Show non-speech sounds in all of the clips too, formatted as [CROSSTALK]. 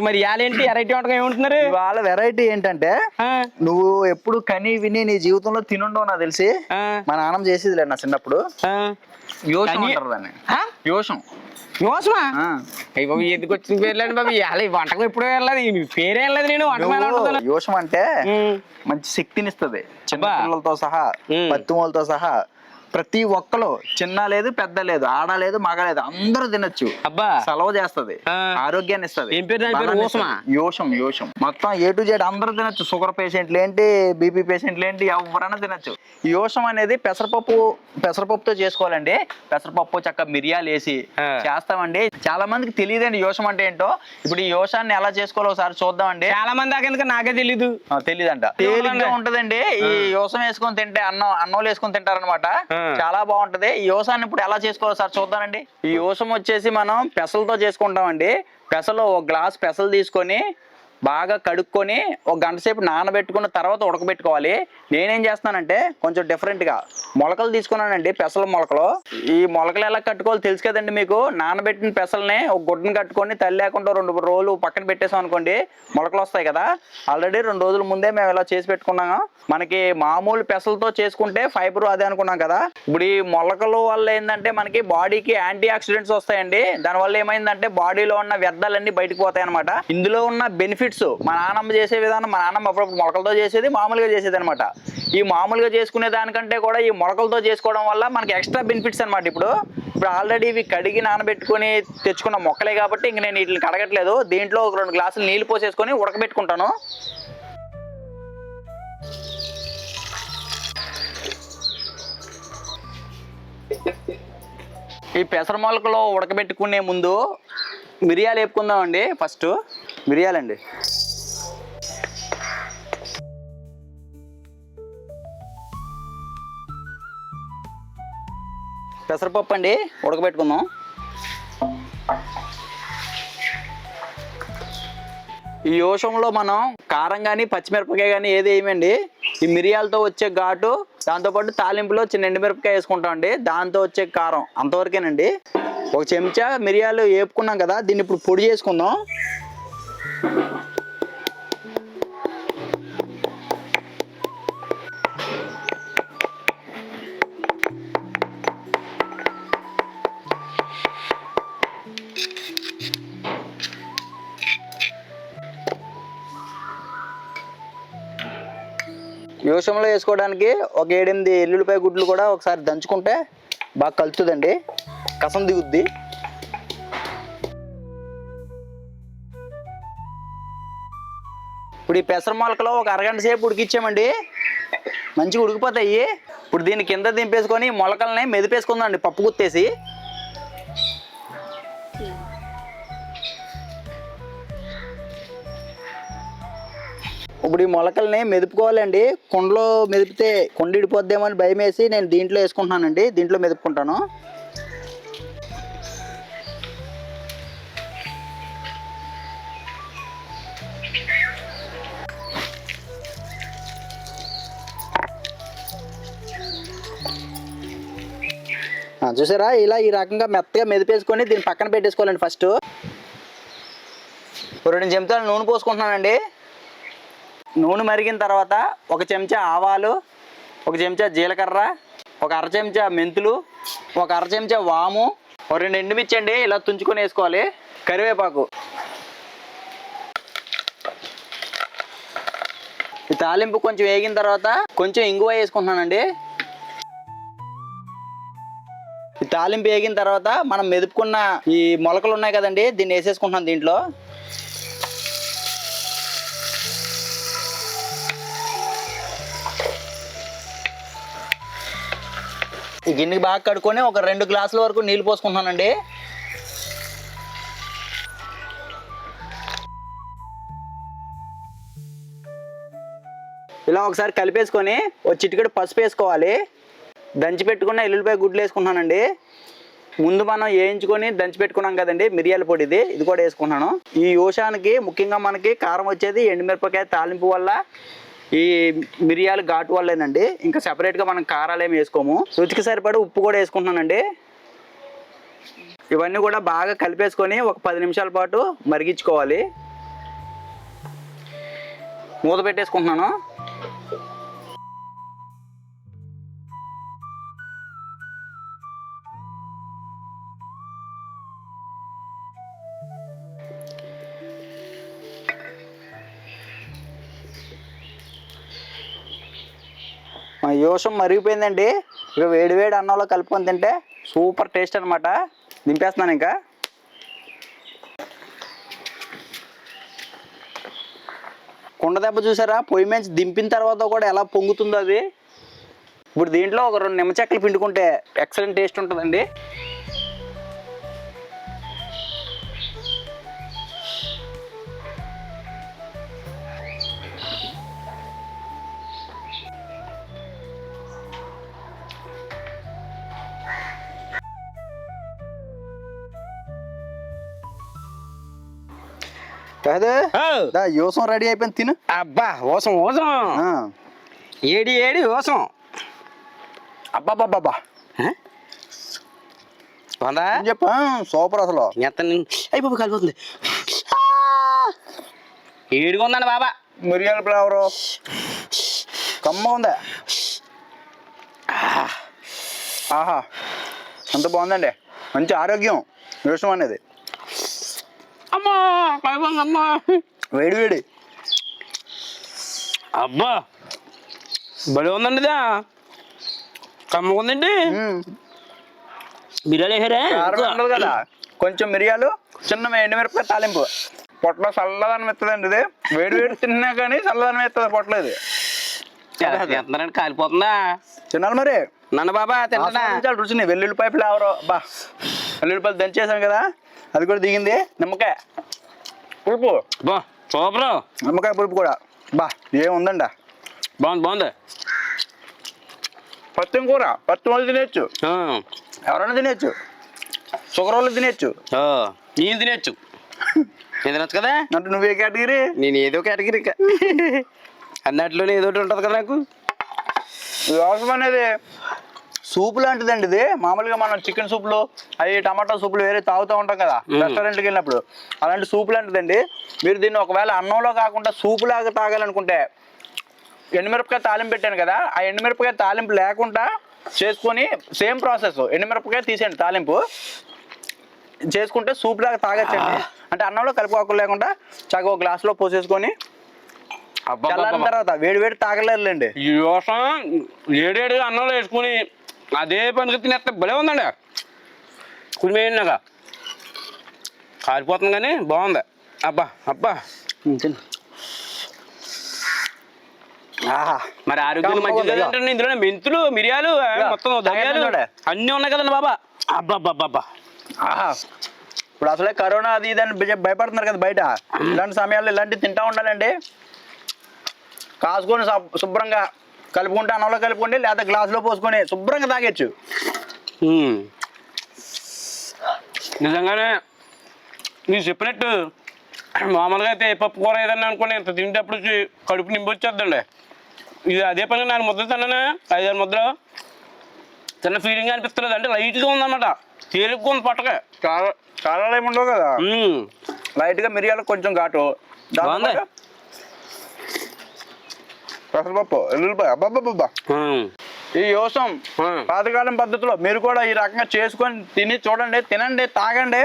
మరి ఇవాళేంటి ఎరైటీ వంటకం ఏమంటున్నారు ఇవాళ వెరైటీ ఏంటంటే నువ్వు ఎప్పుడు కని విని నీ జీవితంలో తినుండవు నాకు తెలిసి మా నాన్నమ్మ చేసేదిలే నా చిన్నప్పుడు. యోషం అంటారు దాన్ని? యోషం. అయ్యి బాబు ఎందుకు వచ్చిన పేర్లండి బాబు ఈ వంటకం ఎప్పుడూ వెళ్ళలేదు పేరే వెళ్ళలేదు నేను వంటకం? యోషం అంటే. మంచి శక్తినిస్తుంది చిన్న. పిల్లలతో సహా. పత్తిమూలతో సహా ప్రతి ఒక్కరు చిన్న లేదు పెద్ద లేదు ఆడ లేదు మగ లేదు అందరూ తినొచ్చు. అబ్బా. సలవ చేస్తది. ఆరోగ్యాన్ని ఇస్తది. యోషం యోషం. మొత్తం ఏ టు జెడ్ అందరూ తినొచ్చు. షుగర్ పేషెంట్లు ఏంటి బీపీ పేషెంట్లు ఏంటి ఎవరైనా తినొచ్చు. యోషం అనేది పెసరపప్పు పెసరపప్పుతో చేసుకోవాలండి. పెసరపప్పు చక్క మిరియాలు వేసి. చేస్తామండి. చాలా మందికి తెలియదండి యోషం అంటే ఏంటో. ఇప్పుడు ఈ యోషాన్ని ఎలా చేసుకోవాలో ఒకసారి చూద్దామండి. చాలా మంది దాకా నాకే తెలీదు. తెలీదంట. తేలిగ్గా ఉంటదండి. ఈ యోసం వేసుకొని తింటే అన్నం అన్నం వేసుకొని తింటారనమాట. చాలా బాగుంటది. ఈ యోసాన్ని ఇప్పుడు ఎలా చేసుకోవాలో సార్ చూద్దామండి. ఈ యోసం వచ్చేసి మనం పెసలతో చేసుకుంటామండి. పెసలు ఒక గ్లాస్ పెసలు తీసుకొని బాగా కడుక్కొని ఒక గంట సేపు నానబెట్టుకున్న తర్వాత ఉడకబెట్టుకోవాలి. నేనేం చేస్తున్నానంటే కొంచెం డిఫరెంట్గా మొలకలు తీసుకున్నానండి పెసల మొలకలు. ఈ మొలకలు ఎలా కట్టుకోవాలో తెలుసు కదండి మీకు? నానబెట్టిన పెసల్ని ఒక గుడ్డను కట్టుకొని తల్లి లేకుండా రెండు రోజులు పక్కన పెట్టేసాం అనుకోండి మొలకలు వస్తాయి కదా. ఆల్రెడీ రెండు రోజుల ముందే మేము ఇలా చేసి పెట్టుకున్నాము. మనకి మామూలు పెసలతో చేసుకుంటే ఫైబర్ అదే అనుకున్నాం కదా. ఇప్పుడు ఈ మొలకల వల్ల ఏంటంటే మనకి బాడీకి యాంటీ ఆక్సిడెంట్స్ వస్తాయండి. దానివల్ల ఏమైందంటే బాడీలో ఉన్న వ్యర్థాలన్నీ బయటకు పోతాయి అనమాట ఇందులో ఉన్న బెనిఫిట్ బెనిఫిట్స్ మా నాన్నమ్మ చేసే విధానం మా నాన్నమ్మ అప్పుడప్పుడు మొలకలతో చేసేది మామూలుగా చేసేది అనమాట ఈ మామూలుగా చేసుకునే దానికంటే కూడా ఈ మొలకలతో చేసుకోవడం వల్ల మనకి ఎక్స్ట్రా బెనిఫిట్స్ అనమాట ఇప్పుడు. ఇప్పుడు ఆల్రెడీ ఇవి కడిగి నానబెట్టుకొని తెచ్చుకున్న మొక్కలే కాబట్టి ఇంక నేను వీటిని కడగట్లేదు. దీంట్లో ఒక రెండు గ్లాసులు నీళ్ళు పోసేసుకొని ఉడకబెట్టుకుంటాను. ఈ పెసర మొలకలో ఉడకబెట్టుకునే ముందు మిరియాలు వేపుకుందామండి ఫస్ట్. మిరియాలండి. పెసరపప్పు అండి ఉడకబెట్టుకుందాం. ఈ యోషంలో మనం కారం కానీ పచ్చిమిరపకాయ కానీ ఏది వేయమండి. ఈ మిరియాలతో వచ్చే ఘాటు దాంతోపాటు తాలింపులో చిన్న ఎండుమిరపకాయ వేసుకుంటాం అండి. దాంతో వచ్చే కారం అంతవరకేనండి. ఒక చెంచా మిరియాలు వేపుకున్నాం కదా దీన్ని ఇప్పుడు పొడి చేసుకుందాం. యోషంలో వేసుకోవడానికి ఒక ఏడెనిమిది ఎల్లుల్లిపాయ గుడ్లు కూడా ఒకసారి దంచుకుంటే బాగా కలుతుందండి కసం దిగుద్ది. ఇప్పుడు ఈ పెసర మొలకలో ఒక అరగంట సేపు ఉడికిచ్చామండి. మంచిగా ఉడికిపోతాయి. ఇప్పుడు దీని కింద దింపేసుకొని మొలకల్ని మెదిపేసుకుందామండి పప్పు గుత్తేసి. ఇప్పుడు ఈ మొలకల్ని మెదుపుకోవాలండి. కుండలో మెదిపితే కుండ ఇడిపోద్దేమో అని భయం వేసి నేను దీంట్లో వేసుకుంటున్నానండి. దీంట్లో మెదుపుకుంటాను. చూసారా? ఇలా ఈ రకంగా మెత్తగా మెదిపేసుకొని దీన్ని పక్కన పెట్టేసుకోవాలండి ఫస్ట్. రెండు చెంచాలు నూనె పోసుకుంటున్నానండి. నూనె మరిగిన తర్వాత ఒక చెంచా ఆవాలు ఒక చెంచా జీలకర్ర ఒక అర చెంచా మెంతులు ఒక అర చెంచా వాము ఒక రెండు ఎండుమిర్చి అండి ఇలా తుంచుకొని వేసుకోవాలి. కరివేపాకు. ఈ తాలింపు కొంచెం వేగిన తర్వాత కొంచెం ఇంగువ వేసుకుంటున్నానండి. ఈ తాలింపు వేగిన తర్వాత మనం మెదుపుకున్న ఈ మొలకలు ఉన్నాయి కదండి దీన్ని వేసేసుకుంటున్నాం దీంట్లో. ఈ గిన్నెకి బాగా కడుక్కొని ఒక రెండు గ్లాసుల వరకు నీళ్ళు పోసుకుంటున్నానండి. ఇలా ఒకసారి కలిపేసుకొని ఒక చిటికెడు పసుపు వేసుకోవాలి. దంచి పెట్టుకున్న ఎల్లుల్లిపాయ గుడ్లు వేసుకుంటున్నానండి. ముందు మనం వేయించుకొని దంచి పెట్టుకున్నాం కదండి మిరియాల పొడి ఇది ఇది కూడా వేసుకున్నాను ఈ యోషానికి ముఖ్యంగా మనకి కారం వచ్చేది ఎండుమిరపకాయ తాలింపు వల్ల ఈ మిరియాలు ఘాటు వల్లేనండి. ఇంకా సపరేట్గా మనం కారాలు ఏమి వేసుకోము. రుచికి సరిపడి ఉప్పు కూడా వేసుకుంటున్నానండి. ఇవన్నీ కూడా బాగా కలిపేసుకొని ఒక పది నిమిషాల పాటు మరిగించుకోవాలి. మూత పెట్టేసుకుంటున్నాను. మా యోసం మరిగిపోయిందండి. ఇక వేడి వేడి అన్నంలో కలుపుకొని తింటే సూపర్ టేస్ట్ అనమాట దింపేస్తున్నాను ఇంకా. కుండ దెబ్బ చూసారా? పొయ్యి మంచి దింపిన తర్వాత కూడా ఎలా పొంగుతుందో అది. ఇప్పుడు దీంట్లో ఒక రెండు నిమ్మచెక్కలు పిండుకుంటే ఎక్సలెంట్ టేస్ట్ ఉంటుందండి. కాదు? ఓ, దా యోసం రెడీ అయిపోయింది తిను. అబ్బా ఓసం ఓసం. AD AD ఓసం. అబ్బబ్బబ్బబ్బా. వందా? చెప్పా? సూపర్ అసలు. ఎంత బాబు కలిపోతుంది. ఏడుగా ఉందండి బాబా. మిరియాల ఫ్లేవరు కమ్మ ఉందా? ఆహా అంత బాగుందండి. మంచి ఆరోగ్యం విషయం అనేది. అమ్మా కలిపోతుంది అమ్మా. వేడి వేడి. అబ్బా భలే ఉందండి ఇదా. కమ్మకుందండి మ్మ్. బిర్యానీ వేసారా? కదా. కొంచెం మిరియాలు చిన్న ఎండుమిరపకాయ తాలింపు. పొట్టలో చల్లదనం ఎత్తదండి ఇది. వేడి వేడి తిన్నా కానీ చల్లదనం ఎత్తది పొట్టలో ఇది. తింటున్నారండి కాలిపోతుందా? తినాలి మరి. నన్ను బాబా తింటున్నా. రుచిని. వెల్లుల్లిపాయ ఫ్లేవర్. బా. వెల్లుల్లిపాయలు దంచేసాం కదా. అది కూడా దిగింది. నిమ్మకాయ. పులుపు. బా సూపర్. నిమ్మకాయ పులుపు కూడా. బా ఏముందండి? బాగుంది బాగుంది. పత్తి కూర. పత్తి వాళ్ళు తినేయచ్చు. ఆ, ఎవరైనా తినేయచ్చు. షుగర్ వాళ్ళు తినేయచ్చు. ఆ, నేను తినచ్చు నేను తినచ్చు కదా? అంటే నువ్వే కేటగిరీ? నేను ఏదో కేటగిరీ అన్నట్లోనే ఏదో ఉంటుంది కదా నాకు. వ్యవసాయం అనేది సూప్ లాంటిదండి ఇది. మామూలుగా మనం చికెన్ సూప్లు అవి టమాటా సూప్లు వేరే తాగుతూ ఉంటాం కదా. రెస్టారెంట్కి వెళ్ళినప్పుడు. అలాంటి సూప్ లాంటిదండి. మీరు దీన్ని ఒకవేళ అన్నంలో కాకుండా సూప్ లాగా తాగాలనుకుంటే ఎండుమిరపకాయ తాలింపు పెట్టాను కదా ఆ ఎండుమిరపకాయ తాలింపు లేకుండా చేసుకొని సేమ్ ప్రాసెస్. ఎండుమిరపకాయ తీసేయండి తాలింపు. చేసుకుంటే సూప్ లాగా తాగొచ్చండి. అంటే అన్నంలో కలుపుకోకుండా లేకుండా చక్కగా ఒక గ్లాసులో పోసేసుకొని చల్లారిన తర్వాత వేడి వేడి తాగలేరులేండి ఏడేడు అన్నంలో వేసుకుని అదే పనికి తినేస్తే భలే ఉందండి. కులిమేనాక కాలిపోతుంది కానీ బాగుంది. అబ్బా అబ్బా. మరి ఆరోగ్యం మంచిది ఇందులో మెంతులు మిరియాలు మొత్తం ధనియాలు. అన్నీ ఉన్నాయి కదండి బాబా. అబ్బా ఇప్పుడు అసలే కరోనా అది ఇది అని భయ- భయపడుతున్నారు కదా బయట. ఇలాంటి సమయాల్లో ఇలాంటివి తింటా ఉండాలండి. కాసుకొని శుభ్- శుభ్రంగా కలుపుకుంటే అన్నంలో కలుపుకోండి లేదా గ్లాసులో పోసుకొని శుభ్రంగా తాగొచ్చు. నిజంగానే మీరు చెప్పినట్టు మామూలుగా అయితే ఏ పప్పు కూర ఏదన్నా అనుకోండి ఇంత తింటప్పుడు వచ్చి కడుపు నింపి వచ్చేద్దండి ఇది అదే పని నాలుగు ముద్ర తిన్నాను ఐదారు ముద్ర చిన్న ఫీలింగ్ అనిపిస్తలేదు అంటే లైట్గా ఉందన్నమాట. తేలిగ్గా ఉంది పట్టక చాలా చాలా ఏమి ఉండవు కదా. లైట్గా మిరియాలు కొంచెం ఘాటు. పెసరపప్పు ఎల్లుల్లిపాయ అబ్బాబ్బా ఉమ్. ఈ యోసం. పాతకాలం పద్ధతిలో మీరు కూడా ఈ రకంగా చేసుకొని తిని చూడండి తినండి తాగండి.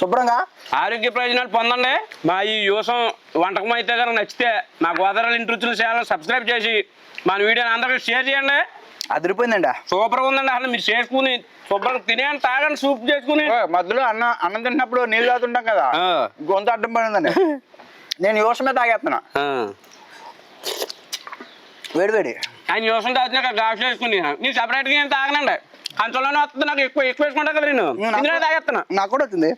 శుభ్రంగా. ఆరోగ్య ప్రయోజనాలు పొందండి. మా ఈ యూసం వంటకం అయితే కనుక నచ్చితే మా గోదావరి ఇంటి రుచులు ఛానల్ సబ్స్క్రైబ్ చేసి మన వీడియోని అందరికీ షేర్ చేయండి. అదిరిపోయిందండి. సూపర్గా ఉందండి అసలు మీరు చేసుకుని శుభ్రంగా తినేయండి తాగండి సూప్ చేసుకుని. మధ్యలో అన్నం అన్నం తింటున్నప్పుడు నీళ్ళు తాగుతుంటాం కదా. గొంతు అడ్డం పడిందండి. [LAUGHS] నేను యోసమే తాగేస్తున్నా. వేడి వేడి. ఆయన యూసం తాగుతున్నాక గ్లాస్ వేసుకుని నేను సపరేట్గా ఏం తాగనండి. అంతలోనే వస్తుంది నాకు ఎక్కువ ఎక్కువ వేసుకుంటా కదా నేను. ఇందులో తాగేస్తున్నా. నాకు కూడా వచ్చింది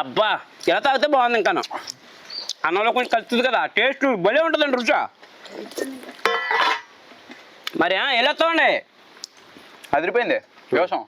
అబ్బా ఇలా తాగితే బాగుంది ఇంకాను అన్నంలో కొంచెం కలుస్తుంది కదా టేస్ట్ భలే ఉంటుందండి రుచి. మరి ఎలా వస్తామండి అదిరిపోయింది. యోసం